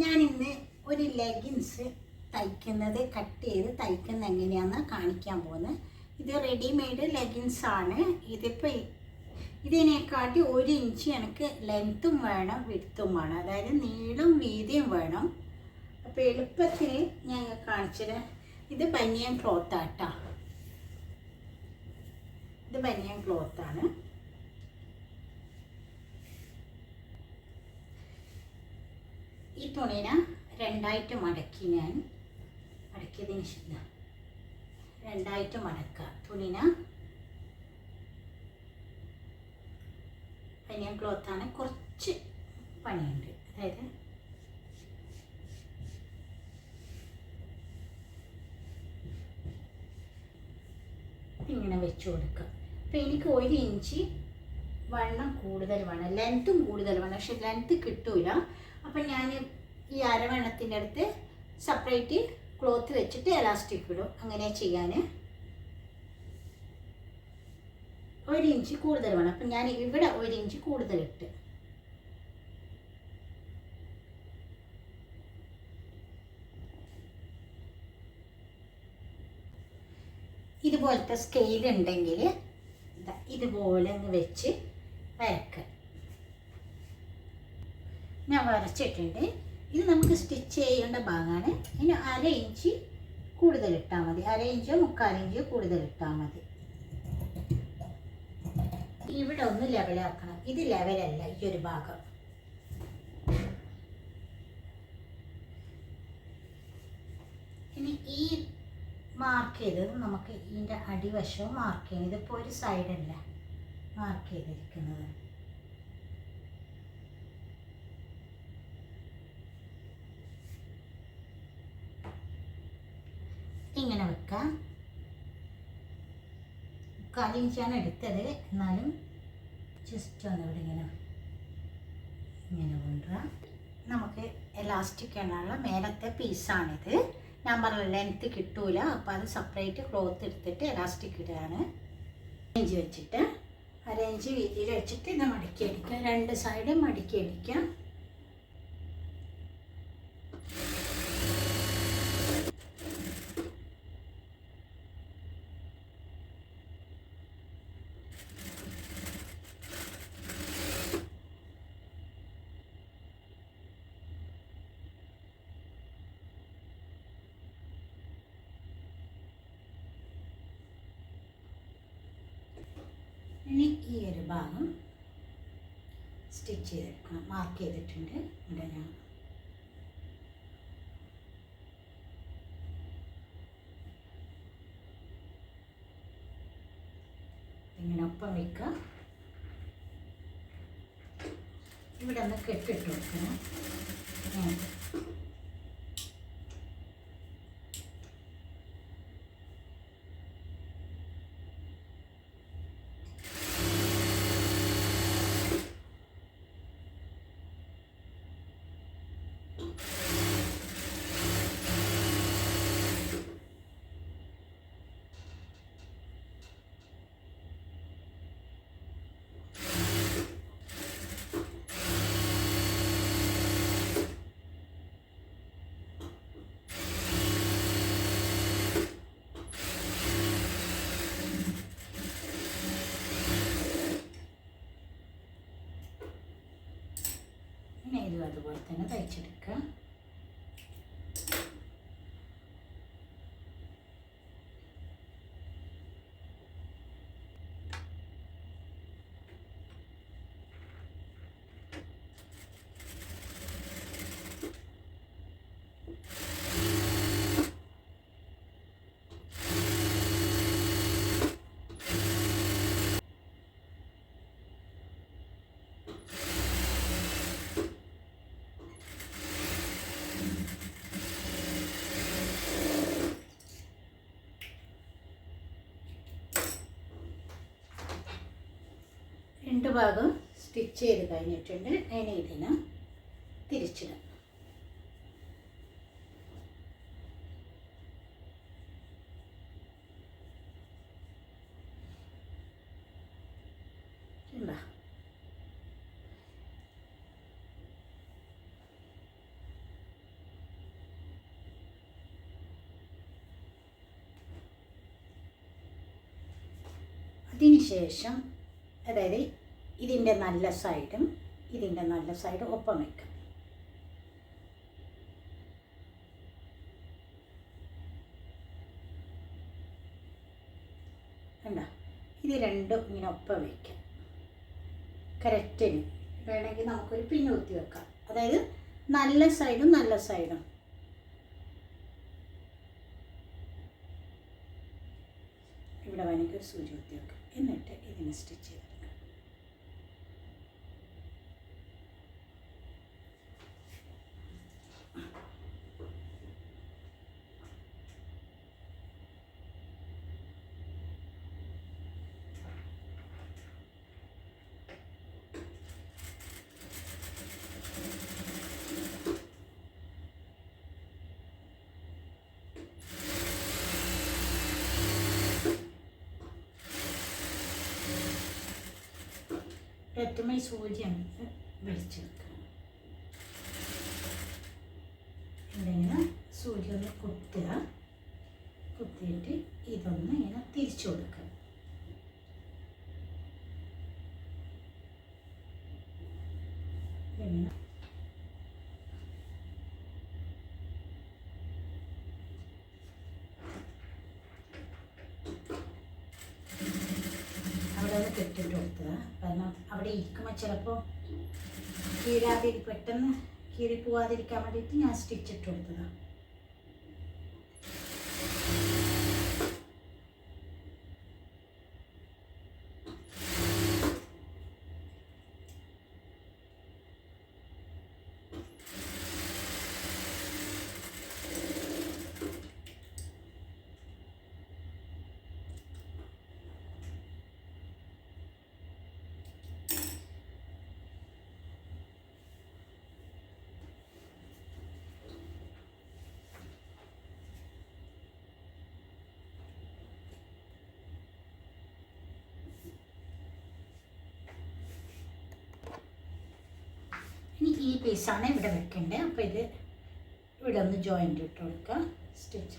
ഞാൻ ഇന്ന് ഒരു ലെഗിൻസ് തയ്ക്കുന്നത് കട്ട് ചെയ്ത് തയ്ക്കുന്നത് എങ്ങനെയാണെന്ന് കാണിക്കാൻ പോകുന്നത്. ഇത് റെഡിമെയ്ഡ് ലെഗിൻസ് ആണ്. ഇതിപ്പോൾ ഇതിനെക്കാട്ടി ഒരു ഇഞ്ച് എനിക്ക് ലെങ്ത്തും വേണം വിടുത്തും വേണം. അതായത് നീളം വീതിയും വേണം. അപ്പോൾ എളുപ്പത്തിന് ഞാൻ കാണിച്ചത്. ഇത് ബനിയൻ ക്ലോത്ത് ആട്ടാ. ഇത് ബനിയൻ ക്ലോത്താണ് തുണിനെ രണ്ടായിട്ട് മടക്കി ഞാൻ മടക്കിയതിന് ശേഷം രണ്ടായിട്ട് മടക്കുക. തുണിനെ ബനിയൻ ക്ലോത്താണ് കുറച്ച് പണിയുണ്ട്. അതായത് ഇങ്ങനെ വെച്ച് കൊടുക്കുക. അപ്പൊ എനിക്ക് ഒരു ഇഞ്ച് വണ്ണം കൂടുതൽ വേണം. ലെങ്ത്തും കൂടുതൽ വേണം. പക്ഷെ ലെങ്ത്ത് കിട്ടൂല. അപ്പം ഞാൻ ഈ അരവെണ്ണത്തിന്റെ അടുത്ത് സെപ്പറേറ്റ് ക്ലോത്ത് വെച്ചിട്ട് എലാസ്റ്റിക് ഇടും. അങ്ങനെ ചെയ്യാൻ. ഒരു ഇഞ്ച് കൂടുതൽ വേണം. അപ്പം ഞാൻ ഇവിടെ ഒരു ഇഞ്ച് കൂടുതൽ ഇട്ട്. ഇതുപോലത്തെ സ്കെയിൽ ഉണ്ടെങ്കിൽ ഇതാ ഇതുപോലെ ഒന്ന് വെച്ച് വരക്കുക ഞാൻ വരച്ചിട്ടുണ്ട്. ഇത് നമുക്ക് സ്റ്റിച്ച് ചെയ്യേണ്ട ഭാഗമാണ് ഇനി അര ഇഞ്ച് കൂടുതൽ ഇട്ടാൽ മതി. അര ഇഞ്ചോ മുക്കാൽ ഇഞ്ചോ കൂടുതൽ ഇട്ടാൽ മതി. ഇവിടെ ഒന്ന് ലെവലാക്കണം ഇത് ലെവലല്ല ഈ ഒരു ഭാഗം. ഇനി ഈ മാർക്ക് ചെയ്തത് നമുക്ക് ഇതിന്റെ അടിവശവും മാർക്ക് ചെയ്യണം. ഇതിപ്പോൾ ഒരു സൈഡല്ല മാർക്ക് ചെയ്തിരിക്കുന്നത്. വെക്കാം കാലിഞ്ചാണ് എടുത്തത്. എന്നാലും ജസ്റ്റ് ഒന്ന് ഇവിടെ ഇങ്ങനെ ഇങ്ങനെ കൊണ്ടുവരാം. നമുക്ക് എലാസ്റ്റിക് എണ്ണുള്ള മേലത്തെ പീസാണിത് പറഞ്ഞ ലെങ്ത്ത് കിട്ടൂല. അപ്പോൾ അത് സെപ്പറേറ്റ് ക്ലോത്ത് എടുത്തിട്ട് എലാസ്റ്റിക് ഇടുകയാണ്. അരേഞ്ച് വെച്ചിട്ട് അരേഞ്ച് വീതിയിൽ വെച്ചിട്ട് ഇത് മടക്കി അടിക്കുക. രണ്ട് സൈഡും മടക്കി അടിക്കാം ഇനി ഈ ഒരു ഭാഗം സ്റ്റിച്ച് ചെയ്തെടുക്കണം. മാർക്ക് ചെയ്തിട്ടുണ്ട്. ഇവിടെ ഞാൻ ഇങ്ങനെ ഒപ്പം വെക്കുക. ഇവിടെ ഒന്ന് കെട്ടിട്ട് കൊടുക്കണം ഇങ്ങനെ. പിന്നെ ഇതും അതുപോലെ തന്നെ തയ്ച്ചെടുക്കുക. ഭാഗം സ്റ്റിച്ച് ചെയ്ത് കഴിഞ്ഞിട്ടുണ്ട്. അതിനെ ഇതിനെ തിരിച്ചിടാം. ഉണ്ടോ അതിനുശേഷം അതായത് ഇതിന്റെ നല്ല സൈഡും ഇതിന്റെ നല്ല സൈഡും ഒപ്പം വയ്ക്കും ഇത് രണ്ടും ഇങ്ങനെ ഒപ്പം വയ്ക്കാം കറക്റ്റിന് വേണമെങ്കിൽ നമുക്കൊരു പിന്നുകുത്തി വെക്കാം. അതായത് നല്ല സൈഡും നല്ല സൈഡും. ഇവിടെ വേണമെങ്കിൽ സൂചി കുത്തി വെക്കാം. എന്നിട്ട് ഇതിന് സ്റ്റിച്ച് ചെയ്തെടുക്കാം. ഏറ്റവും സൂചി നമുക്ക് വലിച്ചു വെക്കാം ഇവിടെ ഇങ്ങനെ സൂചി ഒന്ന് കുത്തുക. കുത്തിയിട്ട് ഇതൊന്ന് ഇങ്ങനെ തിരിച്ചു കൊടുക്കുക. ഇങ്ങനെ കെട്ടിട്ട് കൊടുത്തതാ കാരണം അവിടെ ഇരിക്കുമ്പോൾ ചിലപ്പോൾ കീഴാതിരി പെട്ടെന്ന് കീറി പോവാതിരിക്കാൻ വേണ്ടിയിട്ട് ഞാൻ സ്റ്റിച്ച് ഇട്ട് കൊടുത്തതാണ് ഈ പീസാണ് ഇവിടെ വെക്കേണ്ടത് അപ്പോൾ ഇത് ഇവിടെ ഒന്ന് ജോയിന്റ് ഇട്ട് കൊടുക്കുക സ്റ്റിച്ച്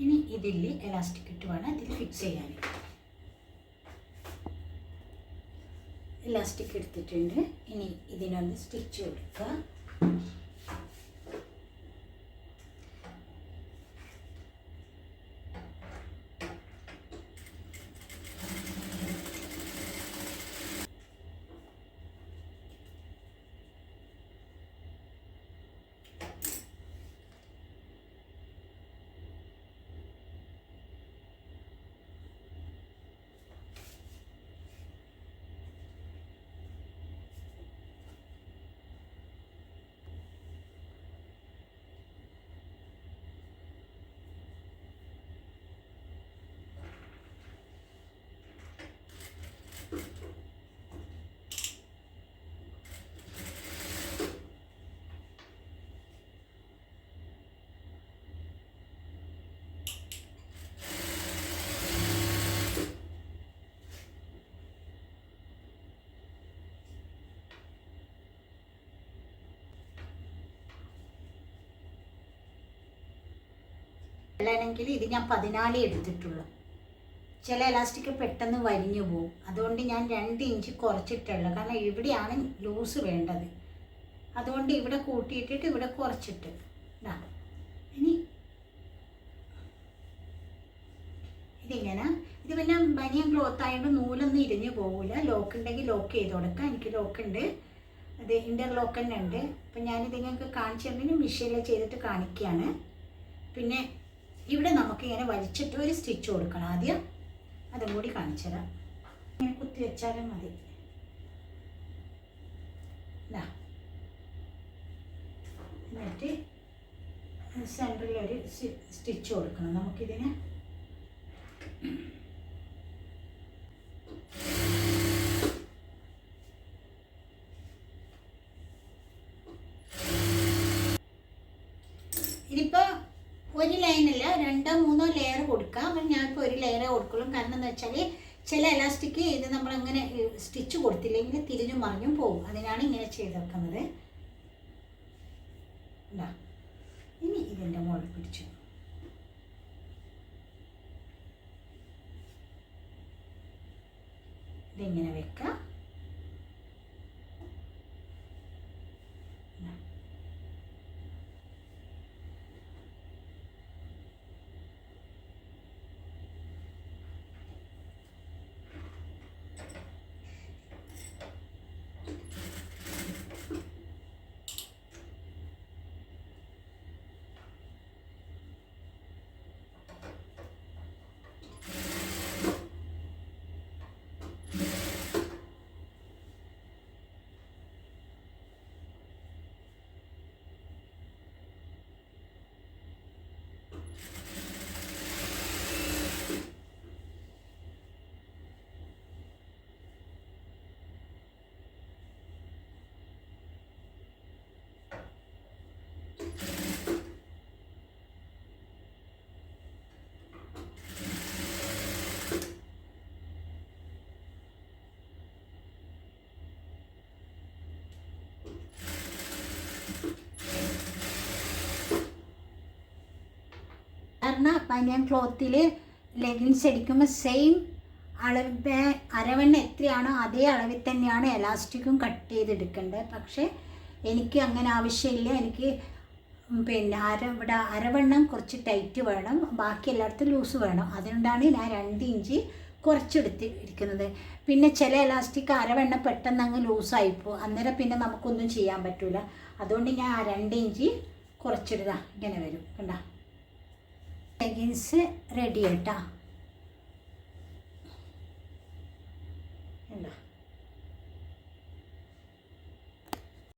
ഇനി ഇതിൽ എലാസ്റ്റിക് ഇട്ട് വേണം ഇതിൽ ഫിക്സ് ചെയ്യാൻ എലാസ്റ്റിക് എടുത്തിട്ടുണ്ട്. ഇനി ഇതിനൊന്ന് സ്റ്റിച്ച് കൊടുക്കുക അല്ലെങ്കിൽ ഇത് ഞാൻ പതിനാല് എടുത്തിട്ടുള്ളൂ. ചില എലാസ്റ്റിക് പെട്ടെന്ന് വരിഞ്ഞു പോകും അതുകൊണ്ട് ഞാൻ രണ്ട് ഇഞ്ച് കുറച്ചിട്ടുള്ളൂ. കാരണം ഇവിടെയാണ് ലൂസ് വേണ്ടത്. അതുകൊണ്ട് ഇവിടെ കൂട്ടിയിട്ടിട്ട് ഇവിടെ കുറച്ചിട്ട്. ഇതാ ഇനി ഇതിങ്ങനെ. ഇത് പിന്നെ ബനിയൻ ക്ലോത്ത് ആയതുകൊണ്ട് നൂലൊന്നും ഇരിഞ്ഞു പോകില്ല ലോക്ക് ഉണ്ടെങ്കിൽ ലോക്ക് ചെയ്ത് കൊടുക്കാം. എനിക്ക് ലോക്ക് ഉണ്ട്. അത് ഇന്റർലോക്ക് തന്നെ ഉണ്ട്. അപ്പം ഞാനിത് നിങ്ങൾക്ക് കാണിച്ചു തന്നെ മെഷീനിൽ ചെയ്തിട്ട് കാണിക്കുകയാണ് പിന്നെ ഇവിടെ നമുക്ക് ഇങ്ങനെ വലിച്ചിട്ട് ഒരു സ്റ്റിച്ച് കൊടുക്കണം. ആദ്യം അതും കൂടി കാണിച്ചു തരാം. ഇങ്ങനെ കുത്തി വെച്ചാലും മതി. എന്നിട്ട് സെന്ററിൽ ഒരു സ്റ്റിച്ച് കൊടുക്കണം. നമുക്കിതിന് ഇതിപ്പോൾ ഒരു ലൈനല്ല രണ്ടോ മൂന്നോ ലെയർ കൊടുക്കാം. അപ്പം ഞാനിപ്പോൾ ഒരു ലെയറേ കൊടുക്കുള്ളൂ. കാരണം എന്താ വെച്ചാൽ ചില എലാസ്റ്റിക് ഇത് നമ്മൾ നമ്മളങ്ങനെ സ്റ്റിച്ച് കൊടുത്തില്ലെങ്കിൽ തിരിഞ്ഞു മറിഞ്ഞും പോകും. അതിനാണ് ഇങ്ങനെ ചെയ്ത് വെക്കുന്നത്. ഇതാ. ഇനി ഇതിന്റെ മുകളിൽ പിടിച്ചു. ഇതിങ്ങനെ വെക്കാം ഇതാ. കാരണം ബനിയൻ ക്ലോത്തിൽ ലെഗിൻസ് അടിക്കുമ്പോൾ സെയിം അളവ് അരവണ്ണ എത്രയാണോ അതേ അളവിൽ തന്നെയാണ് എലാസ്റ്റിക്കും കട്ട് ചെയ്തെടുക്കേണ്ടത് പക്ഷേ എനിക്ക് അങ്ങനെ ആവശ്യമില്ല. എനിക്ക് പിന്നെ അര ഇവിടെ അരവണ്ണം കുറച്ച് ടൈറ്റ് വേണം. ബാക്കി എല്ലായിടത്തും ലൂസ് വേണം. അതുകൊണ്ടാണ് ഞാൻ രണ്ട് ഇഞ്ച് കുറച്ചെടുത്ത് ഇരിക്കുന്നത്. പിന്നെ ചില എലാസ്റ്റിക് അരവണ്ണം പെട്ടെന്ന് അങ്ങ് ലൂസായിപ്പോൾ അന്നേരം പിന്നെ നമുക്കൊന്നും ചെയ്യാൻ പറ്റില്ല അതുകൊണ്ട് ഞാൻ രണ്ട് ഇഞ്ച് കുറച്ചിടുക ഇങ്ങനെ വരും. കണ്ട? ലെഗിൻസ് റെഡി കേട്ടോ എന്താ